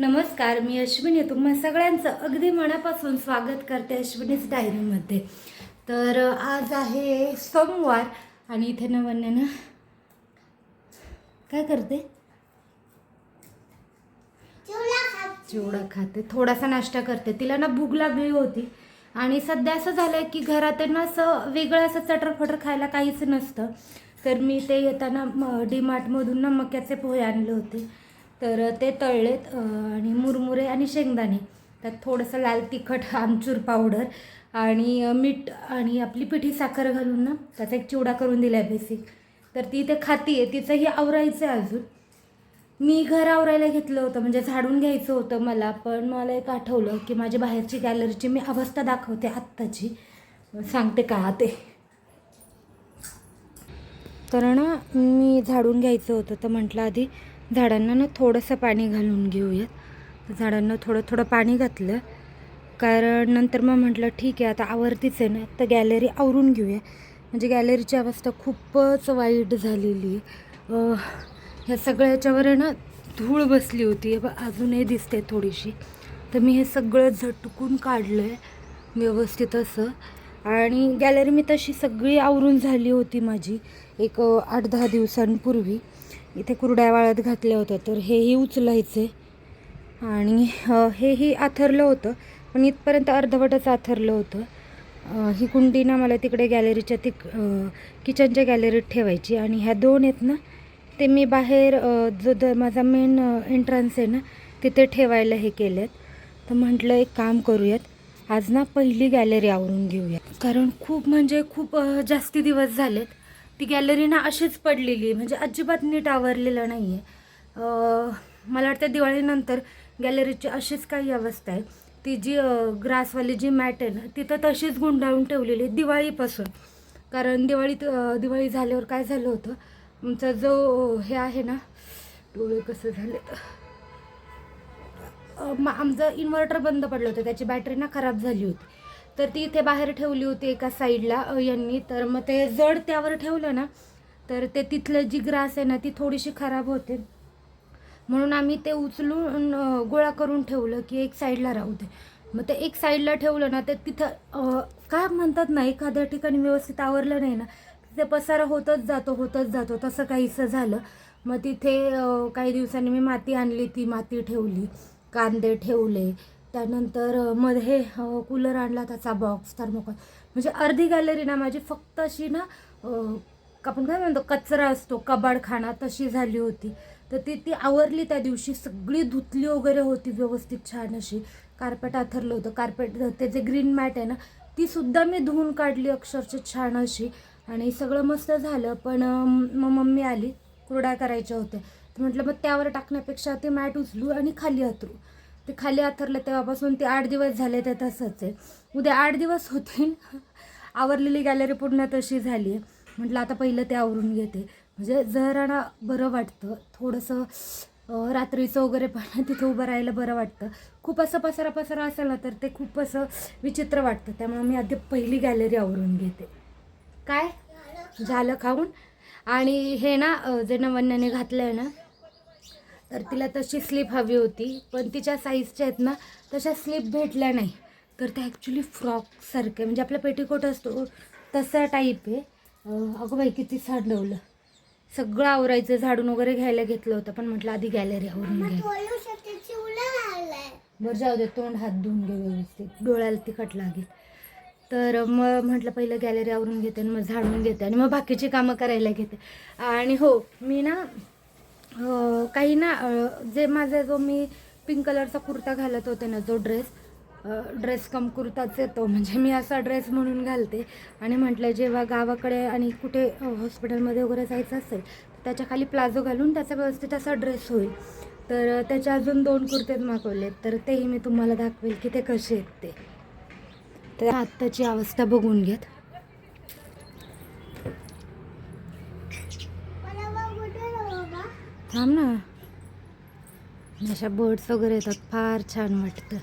नमस्कार मी अश्विनी तुम्हा सगळ्यांचं अगदी मनापासून स्वागत करते अश्विनीच डायरीमध्ये तर आज आहे सोमवार आणि इथे नवन्यानं काय करते? चिवडा खाते. थोडासा नाश्ता करते. तिला ना भूक लागली होती. आणि सध्या असं झालंय की घरात ना असं वेगळं असं चटरफटर खायला काहीच नसतं. तर मी ते येताना डी मार्टमधून ना मक्याचे पोहे आणले होते. तर ते तळलेत आणि मुरमुरे आणि शेंगदाणे. त्यात थोडंसं लाल तिखट आमचूर पावडर आणि मीठ आणि आपली पिठी साखर घालून ना त्याचा एक चिवडा करून दिला आहे बेसिक. तर ती ते खाती आहे तिचंही आवरायचं आहे अजून. मी घर आवरायला घेतलं होतं म्हणजे झाडून घ्यायचं होतं मला पण मला एक आठवलं की माझ्या बाहेरची गॅलरीची मी अवस्था दाखवते आत्ताची. सांगते का ते? तर ना मी झाडून घ्यायचं होतं. तर म्हटलं आधी झाडांना ना थोडंसं पाणी घालून घेऊयात. तर झाडांना थोडं थोडं पाणी घातलं. कारण नंतर मग म्हटलं ठीक आहे आता आवर्तीच आहे ना तर गॅलरी आवरून घेऊया. म्हणजे गॅलरीची अवस्था खूपच वाईट झालेली आहे. ह्या सगळ्याच्यावर आहे ना धूळ बसली होती. अजूनही दिसते थोडीशी. तर मी हे सगळं झटकून काढलं आहे व्यवस्थित असं. आणि गॅलरी मी तशी सगळी आवरून झाली होती माझी. एक आठ दहा दिवसांपूर्वी इथे कुरड्या वाळत घातल्या होत्या तर हेही उचलायचे आणि हेही आथरलं होतं. पण इथपर्यंत अर्धवटच आथरलं होतं. ही कुंडी ना मला तिकडे गॅलरीच्या तिक किचनच्या गॅलरीत ठेवायची आणि ह्या दोन आहेत ना ते मी बाहेर जो द माझा मेन एंट्रन्स आहे ना तिथे ठेवायला हे केलेत. तर म्हटलं एक काम करूयात. आज ना पहिली गॅलरी आवरून घेऊयात. कारण खूप म्हणजे खूप जास्ती दिवस झालेत. ती गॅलरी ना अशीच पडलेली आहे. म्हणजे अजिबात नीट आवरलेलं नाही आहे मला वाटतं दिवाळीनंतर गॅलरीची अशीच काही अवस्था आहे. ती जी ग्रासवाली जी मॅट आहे ना तिथं तशीच गुंडाळून ठेवलेली आहे दिवाळीपासून. कारण दिवाळीत दिवाळी झाल्यावर काय झालं होतं? आमचा जो हे आहे ना डोळे कसं झाले? आमचं इन्व्हर्टर बंद पडलं होतं. त्याची बॅटरी ना खराब झाली होती. तर ती इथे बाहेर ठेवली होती एका साईडला यांनी. तर मग ते जड त्यावर ठेवलं ना तर ते तिथलं जी ग्रास आहे ना ती थोडीशी खराब होते. म्हणून आम्ही ते उचलून गोळा करून ठेवलं की एक साईडला राहू दे. मग ते एक साईडला ठेवलं ना ते तिथं काय म्हणतात ना एखाद्या ठिकाणी व्यवस्थित आवरलं नाही ना तिथे पसारा होतच जातो होतच जातो तसं काहीसं झालं. मग तिथे काही दिवसांनी मी माती आणली ती माती ठेवली कांदे ठेवले त्यानंतरमध्ये कूलर आणला त्याचा बॉक्स थर्मोकॉल म्हणजे अर्धी गॅलरी ना माझी फक्त अशी ना आपण काय म्हणतो कचरा असतो कबाडखाना तशी झाली होती. तर ती ती आवरली त्या दिवशी सगळी धुतली वगैरे होती व्यवस्थित छान अशी. कार्पेट आथरलं होतं. कार्पेट ते जे ग्रीन मॅट आहे ना ती सुद्धा मी धुवून काढली अक्षरशः छान अशी. आणि सगळं मस्त झालं पण मग मम्मी आली कुरड्या करायच्या होत्या. तर म्हटलं मग त्यावर टाकण्यापेक्षा ते मॅट उचलू आणि खाली आतरू. ते खाली अथरलं तेव्हापासून ते आठ दिवस झाले ते तसंच आहे. उद्या आठ दिवस होतील. आवरलेली गॅलरी पूर्ण तशी झाली आहे. म्हटलं आता पहिलं ते आवरून घेते. म्हणजे जरा ना बरं वाटतं. थोडंसं रात्रीचं वगैरे पण तिथं उभं राहायला बरं वाटतं. खूप असं पसारा पसारा असेल ना तर ते खूप असं विचित्र वाटतं. त्यामुळे मी आधी पहिली गॅलरी आवरून घेते. काय? झालं खाऊन? आणि हे ना जे नवन्याने घातलं आहे ना तर तिला तशी स्लीप हवी होती. पण तिच्या साईजच्या आहेत ना तशा स्लीप भेटल्या नाही. तर त्या ॲक्च्युली फ्रॉकसारखे म्हणजे आपला पेटीकोट असतो तसा टाईप आहे. अगं बाई किती सांडवलं सगळं आवरायचं झाडून वगैरे घ्यायला घेतलं होतं. पण म्हटलं आधी गॅलरी आवरून घ्या बरं जाऊ दे तोंड हात धुवून घे व्यवस्थित. डोळ्याला तिखट लागेल. तर मग म्हटलं पहिलं गॅलरी आवरून घेते आणि मग झाडून घेते आणि मग बाकीची कामं करायला घेते. आणि हो मी ना काही ना जे माझा जो मी पिंक कलरचा कुर्ता घालत होते ना जो ड्रेस ड्रेस कम कुर्ताच येतो. म्हणजे मी असा ड्रेस म्हणून घालते आणि म्हटलं जेव्हा गावाकडे आणि कुठे हॉस्पिटलमध्ये वगैरे जायचं असेल तर त्याच्याखाली प्लाझो घालून त्याचा व्यवस्थित असा ड्रेस होईल. तर त्याचे अजून दोन कुर्तेच मागवलेत. तर तेही मी तुम्हाला दाखवेल की ते कसे आहेत ते. तर आत्ताची अवस्था बघून घेत. थांब ना. अशा बर्ड्स वगैरे येतात फार छान वाटतं.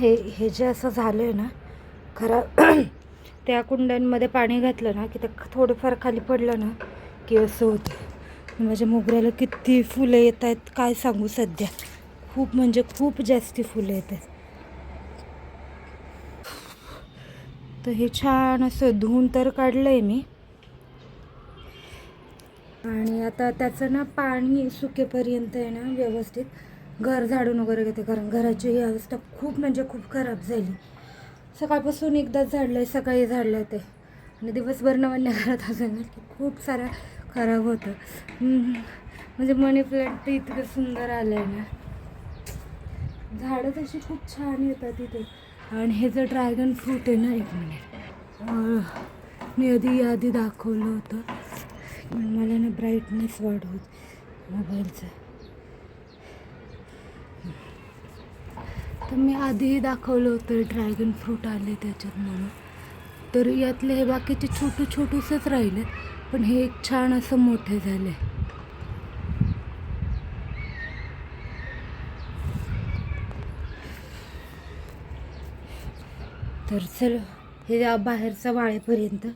हे हे जे असं झालं आहे ना खरा त्या कुंड्यांमध्ये पाणी घातलं ना की ते थोडंफार खाली पडलं ना की असं होतं. माझ्या मोगऱ्याला किती फुलं येत आहेत काय सांगू सध्या. खूप म्हणजे खूप जास्ती फुलं येत आहेत. तर हे छान असं धुवून तर काढलं आहे मी. आणि आता त्याचं ना पाणी सुकेपर्यंत आहे ना व्यवस्थित. घर झाडून वगैरे घेते. कारण घराची ही अवस्था खूप म्हणजे खूप खराब झाली. सकाळपासून एकदाच झाडलं आहे सकाळी झाडलं आहे ते. आणि दिवसभर नवन्या घरात असेल की खूप सारं खराब होतं. म्हणजे मनी प्लांट तर इतकं सुंदर आलं आहे ना. झाडं तशी खूप छान येतात तिथे. आणि हे जर ड्रॅगन फ्रूट आहे ना एक मिनिट. मी आधी आधी दाखवलं होतं. पण मला ना ब्राईटनेस वाढवत मोबाईलचा. तर मी आधीही दाखवलं होतं ड्रॅगन फ्रूट आले त्याच्यात म्हणून. तर यातले हे बाकीचे छोटू छोटूसच राहिले पण हे एक छान असं मोठे झाले. तर चल हे या वाळेपर्यंत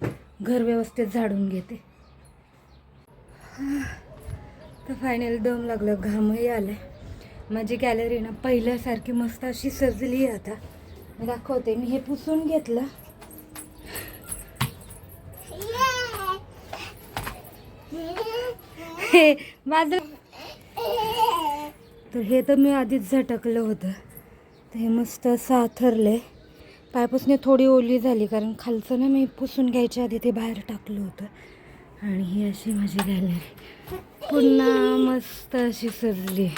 घर व्यवस्थित झाडून घेते. तर फायनल दम लागलं घामही आलाय. माझी गॅलरी ना पहिल्यासारखी मस्त अशी सजली आहे आता. मी दाखवते. मी हे पुसून घेतलं. हे माझं तर हे तर मी आधीच झटकलं होतं. तर हे मस्त असं आहे पायपासून थोडी ओली झाली कारण खालचं ना मी पुसून घ्यायच्या आधी ते बाहेर टाकलं होतं. आणि ही अशी माझी गॅलरी पुन्हा मस्त अशी सजली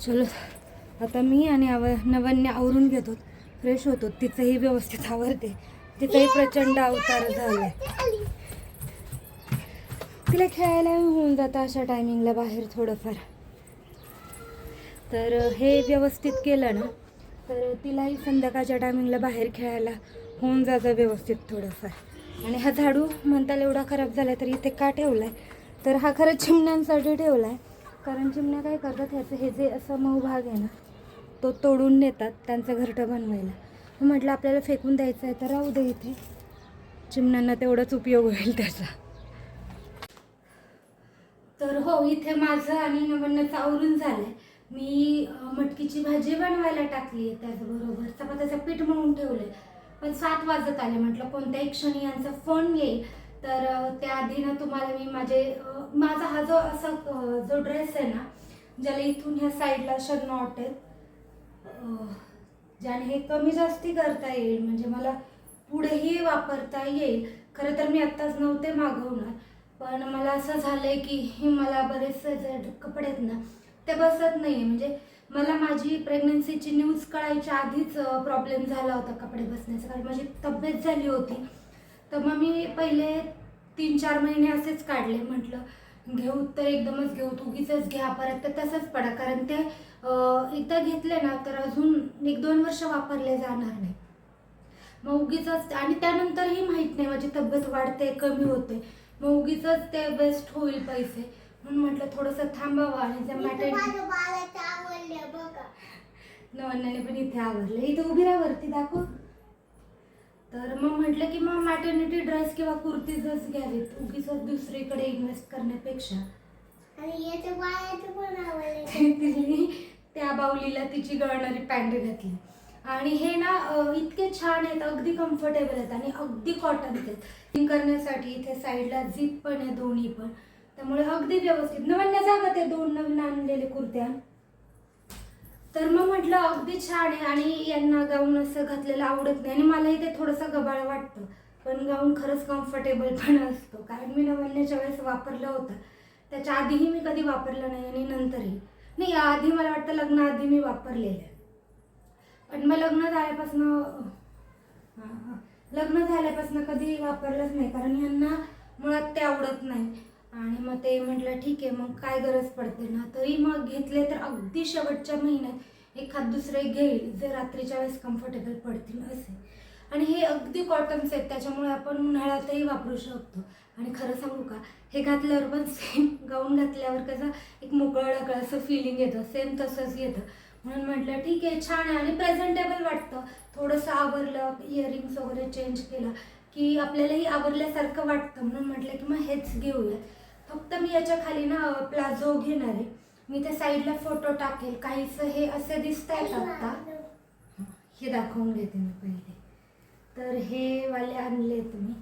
चलो. आता मी आणि आव नवन्य आवरून घेतो. फ्रेश होतो. तिचंही व्यवस्थित आवरते. तिचाही प्रचंड अवतार झालाय. तिला खेळायला होऊन जातं अशा टायमिंगला बाहेर थोडंफार. तर हे व्यवस्थित केलं ना तर तिलाही संध्याकाळच्या टायमिंगला बाहेर खेळायला होऊन जातं व्यवस्थित थोडंफार. आणि हा झाडू म्हणताल एवढा खराब झाला तर इथे का ठेवला आहे तर हा खरंच चिमण्यांसाठी ठेवला आहे कारण चिमण्या काय करतात ह्याचं हे जे असं मऊ भाग आहे ना तो तोडून नेतात त्यांचं घरटं बनवायला. मग म्हटलं आपल्याला फेकून द्यायचं आहे तर राहू दे इथे. चिमण्यांना तेवढाच उपयोग होईल त्याचा. तर हो इथे माझं आणि नवन्याचं आवरून झालंय. मी मटकीची भाजी बनवायला टाकली आहे त्याचबरोबर चपात्याचं पीठ म्हणून ठेवलंय. पण सात वाजत आले म्हटलं कोणत्याही क्षणी यांचा फोन येईल. तर त्याआधी ना तुम्हाला मी माझे माझा हा जो असा जो ड्रेस आहे ना ज्याला इथून ह्या साईडला अशा नॉट आहेत ज्याने हे कमी जास्ती करता येईल म्हणजे मला पुढेही वापरता येईल. खरं तर मी आत्ताच नव्हते मागवणार पण मला असं झालं आहे की हे मला बरेचसे जे कपडे आहेत ना ते बसत नाही म्हणजे मला माझी प्रेग्नन्सीची न्यूज कळायच्या आधीच प्रॉब्लेम झाला होता कपडे बसण्याचा. कारण माझी तब्येत झाली होती. तर मग मी पहिले तीन चार महिने असेच काढले. म्हटलं घेऊ तर एकदमच घेऊ उगीच घ्या परत तर तसंच पडा. कारण ते एकदा घेतले ना तर अजून एक दोन वर्ष वापरले जाणार नाही. मग उगीच आणि त्यानंतरही माहीत नाही माझी तब्येत वाढते कमी होते. मग उगीच ते बेस्ट होईल पैसे. म्हणून म्हटलं थोडंसं थांबावं आणि त्या मॅटर नवन्याने पण इथे आवडलं इथे उभी राहा वरती दाखव. तर मग म्हटलं की मग मॅटर्निटी ड्रेस किंवा कुर्तीजच घ्यावीत. उगीच दुसरीकडे इन्व्हेस्ट करण्यापेक्षा. आणि याच्या बाळाचं पण आवडलं. तिने त्या बाहुलीला तिची गळणारी पॅन्ट घातली. आणि हे ना अं, इतके छान आहेत अगदी कम्फर्टेबल आहेत आणि अगदी कॉटन आहेत. करण्यासाठी इथे साईडला झीप पण आहे दोन्ही पण. त्यामुळे अगदी व्यवस्थित. नवन्या जागा ते दोन नवीन आणलेले कुर्त्या. तर मग म्हटलं अगदी छान आहे. आणि यांना गाऊन असं घातलेलं आवडत नाही. आणि मलाही ते थोडंसं गबाळ वाटतं. पण गाऊन खरंच कम्फर्टेबल पण असतो. कारण मी नवन्याच्या वेळेस वापरलं होतं. त्याच्या आधीही मी कधी वापरलं नाही आणि नंतरही. नाही आधी मला वाटतं लग्नाआधी मी वापरलेलं आहे. पण मग लग्न झाल्यापासून लग्न झाल्यापासून कधी वापरलंच नाही. कारण यांना मुळात ते आवडत नाही. आणि मग ते म्हटलं ठीक आहे मग काय गरज पडते ना? तरी मग घेतले तर अगदी शेवटच्या महिन्यात एखाद दुसरे घेईल जे रात्रीच्या वेळेस कम्फर्टेबल पडतील असे. आणि हे अगदी कॉटन्स आहेत त्याच्यामुळे आपण उन्हाळ्यातही वापरू शकतो. आणि खरं सांगू का हे घातल्यावर पण सेम गाऊन घातल्यावर कसं एक मोकळं असं फिलिंग येतं सेम तसंच येतं. म्हणून म्हटलं ठीक आहे छान आहे. आणि प्रेझेंटेबल वाटतं. थोडंसं आवरलं इयरिंग्स वगैरे चेंज केलं की आपल्यालाही आवरल्यासारखं वाटतं. म्हणून म्हटलं की मग हेच घेऊयात. फक्त मी याच्या खाली ना प्लाझो घेणार आहे. मी त्या साईडला फोटो टाकेल. काहीच हे असे दिसत आहेत आत्ता हे दाखवून घेते मी पहिले. तर हे वाले आणले तुम्ही.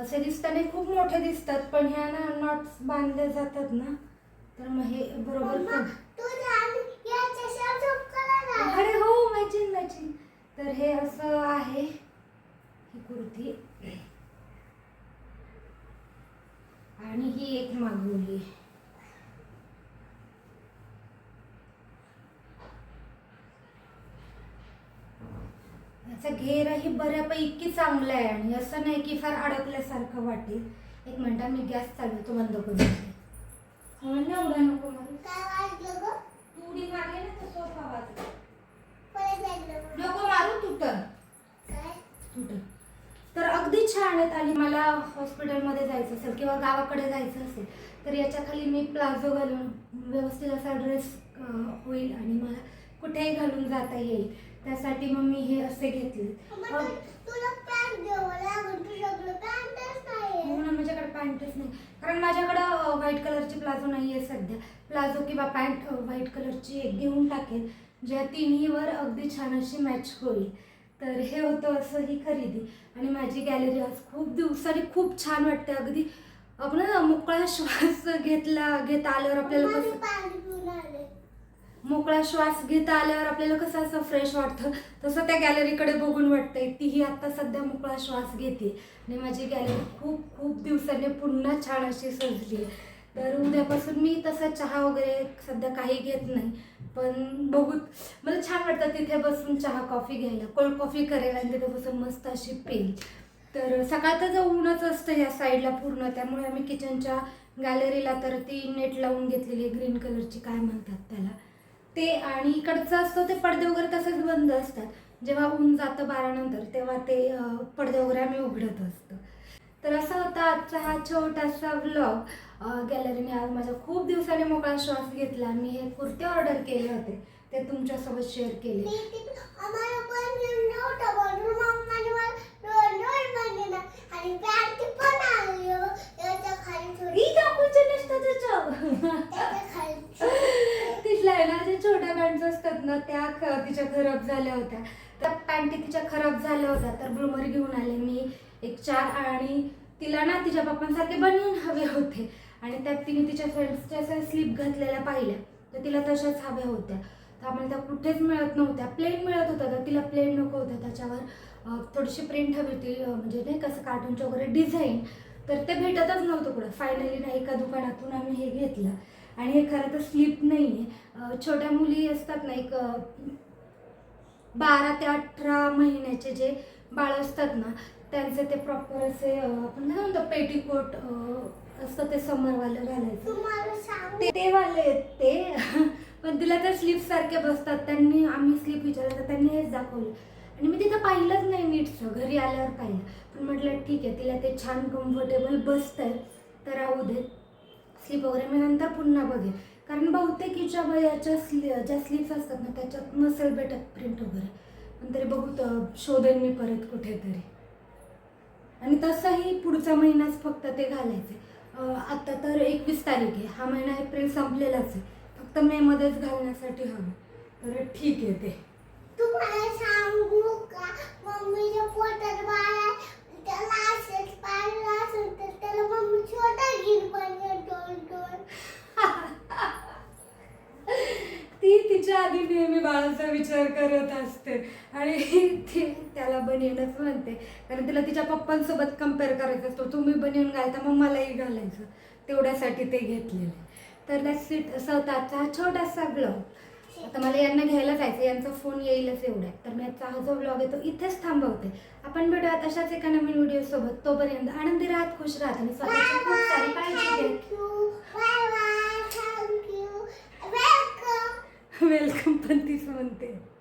असे दिसताना खूप मोठे दिसतात पण ह्या ना नॉट्स बांधले जातात ना. तर मग हे बरोबर. अरे हो मॅचिंग मॅचिंग तर हे असं आहे ही कुर्ती. आणि ही एक मागवली. याचा घेरही बऱ्यापैकी चांगला आहे आणि असं नाही की फार अडकल्यासारखं वाटेल. एक मिनटा मी गॅस चालवतो बंद करून. हो ना उड्या नको मारू काय वाजलं गं? तू उडी मारली ना तर सोफा वाजला परत ऐकलं गं. नको मारू तू तर काय? तुटल तर अगदी छान आहेत आणि मला हॉस्पिटलमध्ये जायचं असेल किंवा गावाकडे जायचं असेल तर याच्या खाली मी प्लाझो घालून व्यवस्थित असा ड्रेस होईल आणि मला कुठेही घालून जाता येईल. त्यासाठी मग मी हे असे घेतले. नाहीये. हो माझ्याकडे पॅन्टच नाही. कारण माझ्याकडं व्हाईट कलरची प्लाझो नाही आहे सध्या. प्लाझो किंवा पॅन्ट व्हाईट कलरची एक घेऊन टाकेल ज्या तिन्हीवर अगदी छान अशी मॅच होईल. तर हे होतं असं ही खरेदी. आणि माझी गॅलरी आज खूप दिवसांनी खूप छान वाटते अगदी आपण मोकळा श्वास घेतला घेता आल्यावर आपल्याला कसं. मोकळा श्वास घेता आल्यावर आपल्याला कसं असं फ्रेश वाटतं. तसं त्या गॅलरीकडे बघून वाटतंय तीही आता सध्या मोकळा श्वास घेते. आणि माझी गॅलरी खूप खूप दिवसांनी पुन्हा छान अशी सजली आहे. तर उद्यापासून मी तसा चहा वगैरे सध्या काही घेत नाही. पण बघू मला छान वाटतं तिथे बसून चहा कॉफी घ्यायला. कोल्ड कॉफी करायला आणि तिथे बसून मस्त अशी पेल. तर सकाळचं जर ऊनच असतं या साईडला पूर्ण. त्यामुळे आम्ही किचनच्या गॅलरीला तर ती नेट लावून घेतलेली आहे ग्रीन कलरची काय म्हणतात त्याला. ते आणि इकडचं असतं ते पडदे वगैरे तसेच बंद असतात. जेव्हा ऊन जातं बारानंतर तेव्हा ते पडदे वगैरे आम्ही उघडत असतो. तर असा होता आजचा हा छोटासा व्लॉग गॅलरीने आज माझा खूप दिवसाने मोकळा श्वास घेतला. मी हे कुर्ते ऑर्डर केले होते. ते तुमच्यासोबत शेअर केले. तिथल्या आहे ना छोट्या पॅन्ट असतात ना त्या तिच्या खराब झाल्या होत्या. त्या पॅन्टी तिच्या खराब झाल्या होत्या. तर ब्लूमर घेऊन आले मी. एक चार आणि तिला ना तिच्या पप्पांसारखे बनवून हवे होते. आणि त्यात तिने तिच्या फ्रेंड्सच्या अशा स्लीप घातलेल्या पाहिल्या. तर तिला तशाच हव्या होत्या. तर आम्हाला त्या कुठेच मिळत नव्हत्या. प्लेन मिळत होत्या. तर तिला प्लेन नको होत्या त्याच्यावर थोडीशी प्रिंट हवी होती. म्हणजे नाही कसं कार्टूनचे वगैरे डिझाईन तर ते भेटतच नव्हतं कुठं. फायनली ना एका दुकानातून आम्ही हे घेतलं. आणि हे खरं तर स्लीप नाही आहे छोट्या मुली असतात ना एक बारा ते अठरा महिन्याचे जे बाळ असतात ना त्यांचे ते प्रॉपर असे आपण काय म्हणतो पेटीकोट असतं ते समरवालं घालायचं. ते ते वाले ते. पण तिला त्या स्लीप सारखे बसतात. त्यांनी आम्ही स्लीप विचारलं तर त्यांनी हेच दाखवलं. आणि मी तिथं पाहिलंच नाही नीटचं घरी आल्यावर पाहिलं. पण म्हटलं ठीक आहे तिला ते छान कम्फर्टेबल बसत आहे तर राहू दे. स्लीप वगैरे मी नंतर पुन्हा बघेन. कारण बहुतेक हिच्या वयाच्या स्ली ज्या स्लीप्स असतात ना त्याच्यात नसेल भेटत प्रिंट वगैरे. पण तरी बघू तर शोधेन मी परत कुठेतरी. आणि तसंही पुढचा महिनाच फक्त ते घालायचे. अं, आता तर एकवीस तारीख आहे. हा महिना एप्रिल संपलेलाच आहे. फक्त मेमध्येच घालण्यासाठी हवं. तर ठीक आहे ते. तुम्हाला सांगू का? मम्मीच्या पोटात बाळ. त्याला असंच पाळलं असेल तर त्याला मम्मी छोटा घेईल पण दोन दोन ती तिच्या आधी नेहमी बाळाचा विचार करत असते. आणि ती त्याला बनियनच म्हणते. कारण तिला तिच्या पप्पांसोबत कंपेअर करायचं असतो. तुम्ही बनियन घालता मग मलाही घालायचं. तेवढ्यासाठी ते घेतलेलं. तर दॅट्स इट हा छोटासा ब्लॉग आता मला यांना घ्यायला जायचं यांचा फोन येईलच एवढ्यात. तर मी आजचा हा जो ब्लॉग आहे तो इथेच थांबवते. आपण भेटूयात अशाच एका नवीन व्हिडिओ सोबत. तोपर्यंत आनंदी राहत खुश राहत आणि स्वतःची खूप सारी काळजी घ्या. Ve el compantismo entero.